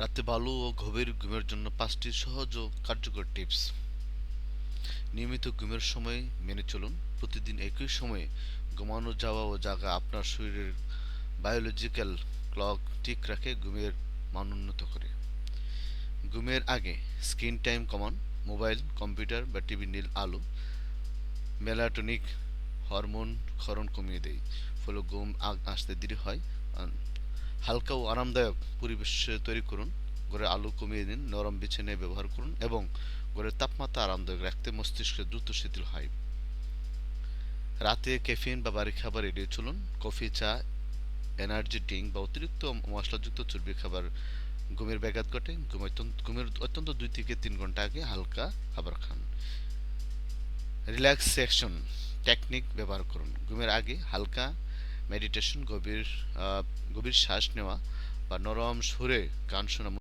রাতে ভালো ও গভীর ঘুমের জন্য পাঁচটি সহজ ও কার্যকর টিপস। নিয়মিত ঘুমের সময় মেনে চলুন। প্রতিদিন একই সময়ে ঘুমানো যাওয়া ও জাগা আপনার শরীরের বায়োলজিক্যাল ক্লক ঠিক রাখে, ঘুমের মান উন্নত করে। ঘুমের আগে স্ক্রিন টাইম কমান, মোবাইল, কম্পিউটার বা টিভি নীল আলো, মেলাটনিক হরমোন ক্ষরণ কমিয়ে দেয়, ফলে ঘুম আসতে দেরি হয়। হালকা ও আরামদায়ক পরিবেশ তৈরি করুন। ঘরের আলো কমিয়ে দিন, নরম বিছানায় ব্যবহার করুন এবং ঘরের তাপমাত্রা আরামদায়ক রাখতে মস্তিষ্ক দ্রুত শিথিল হয়। রাতে ক্যাফিন বা বাড়ি খাবার এড়িয়ে চলুন। কফি, চা, এনার্জি ড্রিঙ্ক বা অতিরিক্ত মশলাযুক্ত চর্বি খাবার ঘুমের ব্যাঘাত ঘটে। ঘুম ঘুমের অত্যন্ত দুই থেকে তিন ঘণ্টা আগে হালকা খাবার খান। রিল্যাক্সেশন টেকনিক ব্যবহার করুন। ঘুমের আগে হালকা মেডিটেশন গভীর গভীর শ্বাস নেওয়া বা নরম সুরে গান শোনা